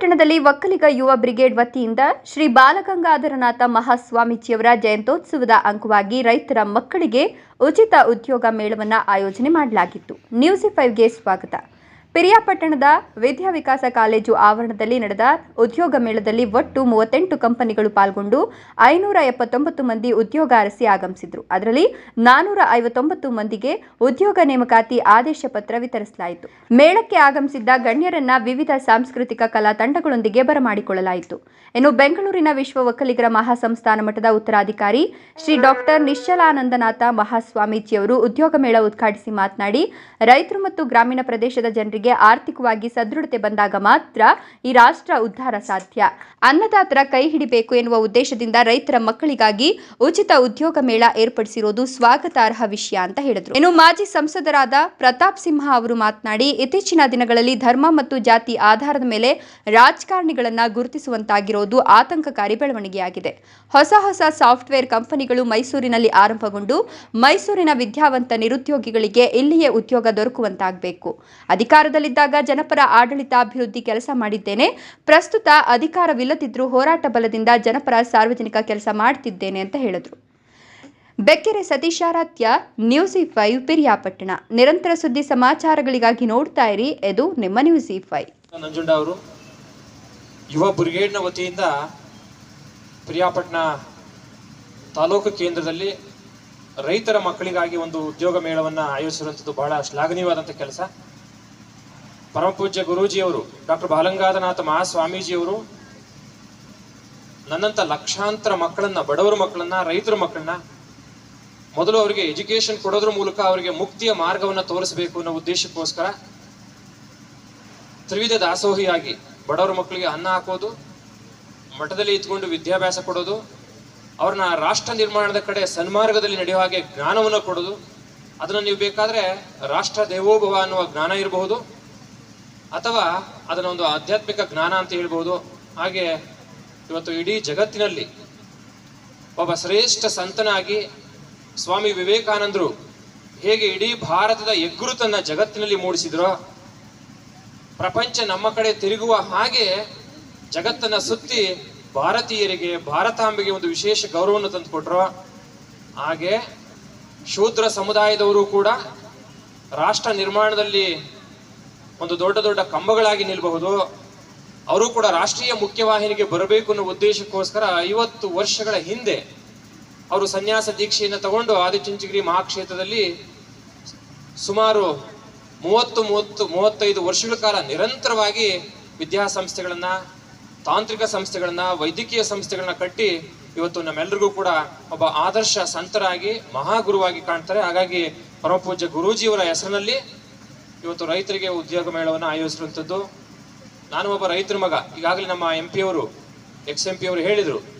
ಪಿರಿಯಾಪಟ್ಟಣದಲ್ಲಿ ಒಕ್ಕಲಿಗ ಯುವ ಬ್ರಿಗೇಡ್ ವತಿಯಿಂದ ಶ್ರೀ ಬಾಲಗಂಗಾಧರನಾಥ ಮಹಾಸ್ವಾಮೀಜಿಯವರ ಜಯಂತ್ಯೋತ್ಸವದ ಅಂಗವಾಗಿ ರೈತರ ಮಕ್ಕಳಿಗೆ ಉಚಿತ ಉದ್ಯೋಗ ಮೇಳವನ್ನು ಆಯೋಜನೆ ಮಾಡಲಾಗಿತ್ತು. ನ್ಯೂಸಿ ಫೈವ್ಗೆ ಸ್ವಾಗತ. ಪಿರಿಯಾಪಟ್ಟಣದ ವಿದ್ಯಾವಿಕಾಸ ಕಾಲೇಜು ಆವರಣದಲ್ಲಿ ನಡೆದ ಉದ್ಯೋಗ ಮೇಳದಲ್ಲಿ ಒಟ್ಟು ಮೂವತ್ತೆಂಟು ಕಂಪನಿಗಳು ಪಾಲ್ಗೊಂಡು ಐನೂರ ಎಪ್ಪತ್ತೊಂಬತ್ತು ಮಂದಿ ಉದ್ಯೋಗ ಅರಸಿ ಆಗಮಿಸಿದ್ರು. ಅದರಲ್ಲಿ ನಾನೂರ ಐವತ್ತೊಂಬತ್ತು ಮಂದಿಗೆ ಉದ್ಯೋಗ ನೇಮಕಾತಿ ಆದೇಶ ಪತ್ರ ವಿತರಿಸಲಾಯಿತು. ಮೇಳಕ್ಕೆ ಆಗಮಿಸಿದ್ದ ಗಣ್ಯರನ್ನ ವಿವಿಧ ಸಾಂಸ್ಕೃತಿಕ ಕಲಾ ತಂಡಗಳೊಂದಿಗೆ ಬರಮಾಡಿಕೊಳ್ಳಲಾಯಿತು. ಇನ್ನು ಬೆಂಗಳೂರಿನ ವಿಶ್ವ ಒಕ್ಕಲಿಗರ ಮಹಾಸಂಸ್ಥಾನ ಮಠದ ಉತ್ತರಾಧಿಕಾರಿ ಶ್ರೀ ಡಾಕ್ಟರ್ ನಿಶ್ಚಲಾನಂದನಾಥ ಮಹಾಸ್ವಾಮೀಜಿಯವರು ಉದ್ಯೋಗ ಮೇಳ ಉದ್ಘಾಟಿಸಿ ಮಾತನಾಡಿ, ರೈತರು ಮತ್ತು ಗ್ರಾಮೀಣ ಪ್ರದೇಶದ ಜನರಿಗೆ ಆರ್ಥಿಕವಾಗಿ ಸದೃಢತೆ ಬಂದಾಗ ಮಾತ್ರ ಈ ರಾಷ್ಟ್ರ ಉದ್ಧಾರ ಸಾಧ್ಯ. ಅನ್ನದಾತರ ಕೈ ಹಿಡಿಬೇಕು ಎನ್ನುವ ಉದ್ದೇಶದಿಂದ ರೈತರ ಮಕ್ಕಳಿಗಾಗಿ ಉಚಿತ ಉದ್ಯೋಗ ಮೇಳ ಏರ್ಪಡಿಸಿರುವುದು ಸ್ವಾಗತಾರ್ಹ ವಿಷಯ ಅಂತ ಹೇಳಿದರು. ಇನ್ನು ಮಾಜಿ ಸಂಸದರಾದ ಪ್ರತಾಪ್ ಸಿಂಹ ಅವರು ಮಾತನಾಡಿ, ಇತ್ತೀಚಿನ ದಿನಗಳಲ್ಲಿ ಧರ್ಮ ಮತ್ತು ಜಾತಿ ಆಧಾರದ ಮೇಲೆ ರಾಜಕಾರಣಿಗಳನ್ನ ಗುರುತಿಸುವಂತಾಗಿರೋದು ಆತಂಕಕಾರಿ ಬೆಳವಣಿಗೆಯಾಗಿದೆ. ಹೊಸ ಹೊಸ ಸಾಫ್ಟ್ವೇರ್ ಕಂಪನಿಗಳು ಮೈಸೂರಿನಲ್ಲಿ ಆರಂಭಗೊಂಡು ಮೈಸೂರಿನ ವಿದ್ಯಾವಂತ ನಿರುದ್ಯೋಗಿಗಳಿಗೆ ಇಲ್ಲಿಯೇ ಉದ್ಯೋಗ ದೊರಕುವಂತಾಗಬೇಕು. ಅಧಿಕಾರದಲ್ಲಿದ್ದಾಗ ಜನಪರ ಆಡಳಿತಾಭಿವೃದ್ಧಿ ಕೆಲಸ ಮಾಡಿದ್ದೇನೆ. ಪ್ರಸ್ತುತ ಅಧಿಕಾರವಿಲ್ಲದಿದ್ದರೂ ಹೋರಾಟ ಬಲದಿಂದ ಜನಪರ ಸಾರ್ವಜನಿಕ ಕೆಲಸ ಮಾಡ್ತಿದ್ದೇನೆ ಅಂತ ಹೇಳಿದ್ರು. Bekkere Satisharadhya news five Piriyapatna. ನಿರಂತರ ಸುದ್ದಿ ಸಮಾಚಾರಗಳಿಗಾಗಿ ನೋಡ್ತಾ ಇರಿ. ಇದು ನಿಮ್ಮ ನ್ಯೂಸ್ ಇ ಫೈವ್ ನಂಜುಂಡ ಅವರು, ಯುವ ಬ್ರಿಗೇಡ್ನ ವತಿಯಿಂದ ಪ್ರಿಯಾಪಟ್ಟಣ ತಾಲೂಕು ಕೇಂದ್ರದಲ್ಲಿ ರೈತರ ಮಕ್ಕಳಿಗಾಗಿ ಒಂದು ಉದ್ಯೋಗ ಮೇಳವನ್ನು ಆಯೋಜಿಸಿರುವಂಥದ್ದು ಬಹಳ ಶ್ಲಾಘನೀಯವಾದಂಥ ಕೆಲಸ. ಪರಮಪೂಜ್ಯ ಗುರೂಜಿಯವರು, ಡಾಕ್ಟರ್ ಬಾಲಂಗಾಧನಾಥ ಮಹಾಸ್ವಾಮೀಜಿಯವರು, ನನ್ನಂಥ ಲಕ್ಷಾಂತರ ಮಕ್ಕಳನ್ನ, ಬಡವರ ಮಕ್ಕಳನ್ನ, ರೈತರ ಮಕ್ಕಳನ್ನ ಮೊದಲು ಅವರಿಗೆ ಎಜುಕೇಶನ್ ಕೊಡೋದ್ರ ಮೂಲಕ ಅವರಿಗೆ ಮುಕ್ತಿಯ ಮಾರ್ಗವನ್ನು ತೋರಿಸಬೇಕು ಅನ್ನೋ ಉದ್ದೇಶಕ್ಕೋಸ್ಕರ ತ್ರಿವಿಧ ದಾಸೋಹಿಯಾಗಿ ಬಡವರ ಮಕ್ಕಳಿಗೆ ಅನ್ನ ಹಾಕೋದು, ಮಠದಲ್ಲಿ ಇದ್ಕೊಂಡು ವಿದ್ಯಾಭ್ಯಾಸ ಕೊಡೋದು, ಅವ್ರನ್ನ ರಾಷ್ಟ್ರ ನಿರ್ಮಾಣದ ಕಡೆ ಸನ್ಮಾರ್ಗದಲ್ಲಿ ನಡೆಯುವ ಹಾಗೆ ಜ್ಞಾನವನ್ನು ಕೊಡೋದು, ಅದನ್ನು ನೀವು ಬೇಕಾದ್ರೆ ರಾಷ್ಟ್ರ ದೇವೋಭವ ಅನ್ನುವ ಜ್ಞಾನ ಇರಬಹುದು. ಅಥವಾ ಅದರ ಒಂದು ಆಧ್ಯಾತ್ಮಿಕ ಜ್ಞಾನ ಅಂತ ಹೇಳ್ಬೋದು. ಹಾಗೆ ಇವತ್ತು ಇಡೀ ಜಗತ್ತಿನಲ್ಲಿ ಒಬ್ಬ ಶ್ರೇಷ್ಠ ಸಂತನಾಗಿ ಸ್ವಾಮಿ ವಿವೇಕಾನಂದರು ಹೇಗೆ ಇಡೀ ಭಾರತದ ಎಗ್ಗುರುತನ್ನ ಜಗತ್ತಿನಲ್ಲಿ ಮೂಡಿಸಿದ್ರೋ, ಪ್ರಪಂಚ ನಮ್ಮ ಕಡೆ ತಿರುಗುವ ಹಾಗೆ ಜಗತ್ತನ್ನ ಸುತ್ತಿ ಭಾರತೀಯರಿಗೆ, ಭಾರತಾಂಬೆಗೆ ಒಂದು ವಿಶೇಷ ಗೌರವವನ್ನು ತಂದುಕೊಟ್ರು, ಹಾಗೆ ಶೂದ್ರ ಸಮುದಾಯದವರು ಕೂಡ ರಾಷ್ಟ್ರ ನಿರ್ಮಾಣದಲ್ಲಿ ಒಂದು ದೊಡ್ಡ ದೊಡ್ಡ ಕಂಬಗಳಾಗಿ ನಿಲ್ಲಬಹುದು ಅವರು ಕೂಡ ರಾಷ್ಟ್ರೀಯ ಮುಖ್ಯವಾಹಿನಿಗೆ ಬರಬೇಕು ಅನ್ನೋ ಉದ್ದೇಶಕ್ಕೋಸ್ಕರ ಐವತ್ತು ವರ್ಷಗಳ ಹಿಂದೆ ಅವರು ಸನ್ಯಾಸ ದೀಕ್ಷೆಯನ್ನು ತಗೊಂಡು ಆದಿಚುಂಚಗಿರಿ ಮಹಾಕ್ಷೇತ್ರದಲ್ಲಿ ಸುಮಾರು ಮೂವತ್ತು ಮೂವತ್ತು ಮೂವತ್ತೈದು ವರ್ಷಗಳ ಕಾಲ ನಿರಂತರವಾಗಿ ವಿದ್ಯಾಸಂಸ್ಥೆಗಳನ್ನ, ತಾಂತ್ರಿಕ ಸಂಸ್ಥೆಗಳನ್ನು, ವೈದ್ಯಕೀಯ ಸಂಸ್ಥೆಗಳನ್ನ ಕಟ್ಟಿ ಇವತ್ತು ನಮ್ಮೆಲ್ಲರಿಗೂ ಕೂಡ ಒಬ್ಬ ಆದರ್ಶ ಸಂತರಾಗಿ ಮಹಾಗುರುವಾಗಿ ಕಾಣ್ತಾರೆ. ಹಾಗಾಗಿ ಪರಮಪೂಜ್ಯ ಗುರೂಜಿಯವರ ಹೆಸರಿನಲ್ಲಿ ಇವತ್ತು ರೈತರಿಗೆ ಉದ್ಯೋಗ ಮೇಳವನ್ನು ಆಯೋಜಿಸಿರುವಂಥದ್ದು. ನಾನು ಒಬ್ಬ ರೈತರ ಮಗ. ಈಗಾಗಲೇ ನಮ್ಮ ಎಂ ಪಿ ಅವರು ಎಕ್ಸ್ ಎಂ ಪಿ ಅವರು ಹೇಳಿದರು.